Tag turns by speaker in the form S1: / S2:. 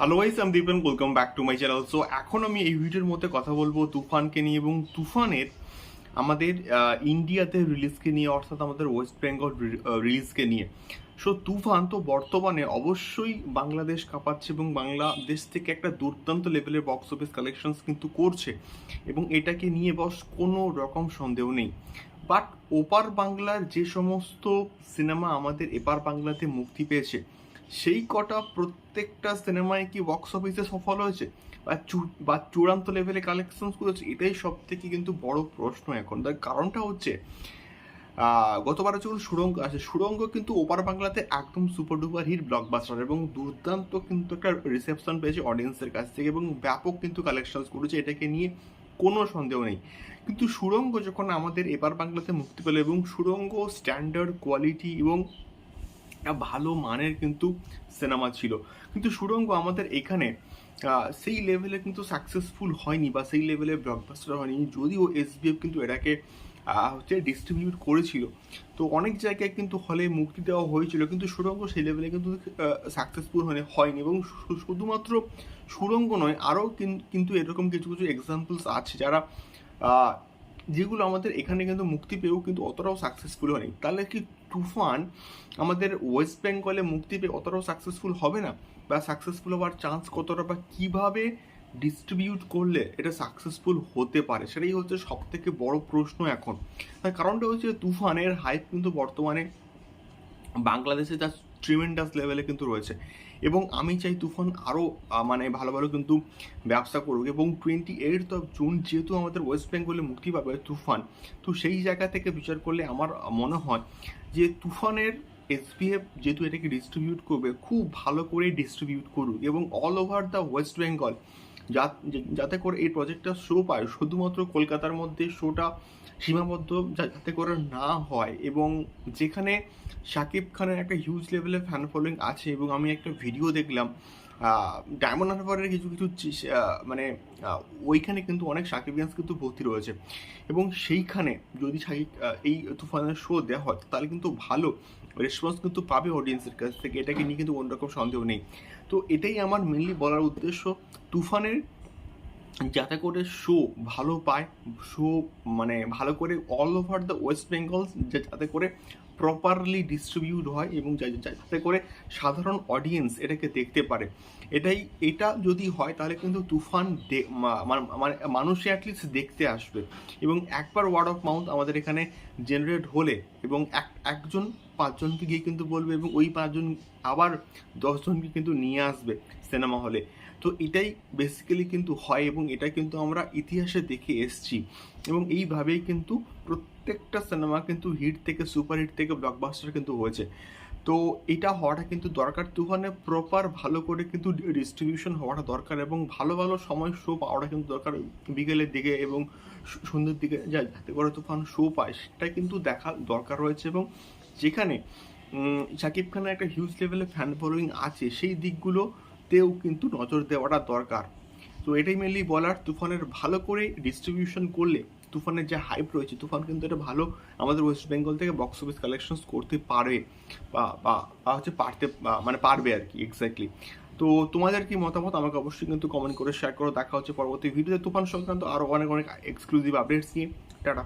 S1: Hello guys আমি Dipen welcome back to my channel so এখন আমি এই ভিডিওর মধ্যে কথা বলব তুফানকে নিয়ে এবং তুফানের আমাদের ইন্ডিয়াতে রিলিজকে নিয়ে, অর্থাৎ আমাদের ওয়েস্ট বেঙ্গল রিলিজকে নিয়ে। সো তুফান তো বর্তমানে অবশ্যই বাংলাদেশ কাঁপাচ্ছে এবং বাংলাদেশ থেকে একটা দুর্দান্ত লেভেলের বক্স অফিস কালেকশনস কিন্তু করছে এবং এটাকে নিয়ে বস কোনো রকম সন্দেহ নেই। বাট ওপার বাংলার যে সমস্ত সিনেমা আমাদের এপার বাংলাতে মুক্তি পেয়েছে। সেই কটা প্রত্যেকটা সিনেমায় কি বক্স অফিসে সফল হয়েছে? বা বা চূড়ান্ত লেভেলে কালেকশন করেছে এটাই সব থেকে কিন্তু বড় প্রশ্ন এখন। তার কারণটা হচ্ছে গতবারে যখন সুরঙ্গ আছে সুরঙ্গ কিন্তু ওপার বাংলাতে একদম সুপার ডুপার হিট ব্লকবাস্টার এবং দুর্দান্ত কিন্তু একটা রিসেপশন পেয়েছে অডিয়েন্সের কাছ থেকে এবং ব্যাপক কিন্তু কালেকশন করেছে। এটাকে নিয়ে কোনো সন্দেহ নেই। কিন্তু সুরঙ্গ যখন আমাদের এপার বাংলাতে মুক্তি পেল এবং সুরঙ্গ স্ট্যান্ডার্ড কোয়ালিটি এবং ভালো মানের কিন্তু সিনেমা ছিল। কিন্তু সুরঙ্গ আমাদের এখানে সেই লেভেলে কিন্তু সাকসেসফুল হয়নি বা সেই লেভেলে ব্লকবাস্টার হয়নি। যদিও এসবিএফ কিন্তু এটাকে হচ্ছে ডিস্ট্রিবিউট করেছিল। তো অনেক জায়গায় কিন্তু হলে মুক্তি দেওয়া হয়েছিল, কিন্তু সুরঙ্গ সেই লেভেলে কিন্তু সাকসেসফুল হয়নি হয়নি এবং শুধুমাত্র সুরঙ্গ নয়, আরও কিন্তু এরকম কিছু কিছু এক্সাম্পলস আছে যারা যেগুলো আমাদের এখানে কিন্তু মুক্তি পেয়েও কিন্তু অতটাও সাকসেসফুল হয়নি। তাহলে কি তুফান আমাদের ওয়েস্ট বেঙ্গলে মুক্তি পেয়ে অতটাও সাকসেসফুল হবে না বা সাকসেসফুল হওয়ার চান্স কতটা বা কীভাবে ডিস্ট্রিবিউট করলে এটা সাকসেসফুল হতে পারে? সেটাই হচ্ছে সব থেকে বড় প্রশ্ন এখন। কারণটা হচ্ছে তুফানের হাইপ কিন্তু বর্তমানে বাংলাদেশে যা ট্রিমেন্ডাস লেভেলে কিন্তু রয়েছে। এবং আমি চাই তুফান আরও মানে ভালো ভালো কিন্তু ব্যবসা করুক। এবং টোয়েন্টি এইট অফ জুন যেহেতু আমাদের ওয়েস্ট বেঙ্গলে মুক্তি পাবে তুফান, তো সেই জায়গা থেকে বিচার করলে আমার মনে হয় যে তুফানের এসপিএফ যেহেতু এটাকে ডিস্ট্রিবিউট করবে, খুব ভালো করে ডিস্ট্রিবিউট করুক। এবং all over the West Bengal যাতে করে এই প্রজেক্টটা শো পায়, শুধুমাত্র কলকাতার মধ্যে শোটা সীমাবদ্ধ যাতে করে না হয় এবং যেখানে শাকিব খানের একটা হিউজ লেভেলের ফ্যান ফলোয়িং আছে এবং আমি একটা ভিডিও দেখলাম ডায়মন্ড হারবারের কিছু কিছু মানে ওইখানে কিন্তু অনেক সাকিবিয়ান্স কিন্তু ভর্তি রয়েছে। এবং সেইখানে যদি সাকিব এই তুফানের শো দেওয়া হয়, তাহলে কিন্তু ভালো রেসপন্স কিন্তু পাবে অডিয়েন্সের কাছ থেকে। এটাকে নিয়ে কিন্তু অন্যরকম সন্দেহ নেই। তো এটাই আমার মেনলি বলার উদ্দেশ্য। তুফানের যাতে করে শো ভালো পায় শো মানে ভালো করে all over the West Bengal যাতে করে প্রপারলি ডিস্ট্রিবিউট হয় এবং যাতে করে সাধারণ অডিয়েন্স এটাকে দেখতে পারে। এটাই, এটা যদি হয় তাহলে কিন্তু তুফান মানে মানুষে অ্যাটলিস্ট দেখতে আসবে। এবং একবার ওয়ার্ড অফ মাউথ আমাদের এখানে জেনারেট হলে এবং এক, একজন পাঁচজনকে গিয়ে কিন্তু বলবে এবং ওই পাঁচজন আবার দশজনকে কিন্তু নিয়ে আসবে সিনেমা হলে তো এটাই বেসিক্যালি কিন্তু হয় এবং এটা কিন্তু আমরা ইতিহাসে দেখে এসছি। এবং এইভাবেই কিন্তু প্রত্যেকটা সিনেমা কিন্তু হিট থেকে সুপার হিট থেকে ব্লকবাস্টার কিন্তু হয়েছে। তো এটা হওয়াটা কিন্তু দরকার। তুফানে প্রপার ভালো করে কিন্তু ডিস্ট্রিবিউশন হওয়াটা দরকার এবং ভালো ভালো সময় শো পাওয়াটা কিন্তু দরকার বিকেলের দিকে এবং সন্ধ্যের দিকে। যাতে করে তুফান শো পায়, সেটা কিন্তু দেখা দরকার রয়েছে এবং যেখানে শাকিব খানের একটা হিউজ লেভেলে ফ্যান ফলোয়িং আছে, সেই দিকগুলোতেও কিন্তু নজর দেওয়াটা দরকার। তো এটাই মেনলি বলার, তুফানের ভালো করে ডিস্ট্রিবিউশন করলে, তুফানের যে হাইপ রয়েছে, তুফান কিন্তু এটা ভালো আমাদের ওয়েস্ট বেঙ্গল থেকে বক্স অফিস কালেকশনস করতে পারে বা বা বা হচ্ছে পারতে মানে পারবে আর কি এক্স্যাক্টলি তো তোমাদের কি মতামত? আমাকে অবশ্যই কিন্তু কমেন্ট করে শেয়ার করো। দেখা হচ্ছে পরবর্তী ভিডিওতে তুফান সংক্রান্ত আরও অনেক অনেক এক্সক্লুসিভ আপডেটস নিয়ে। টাটা।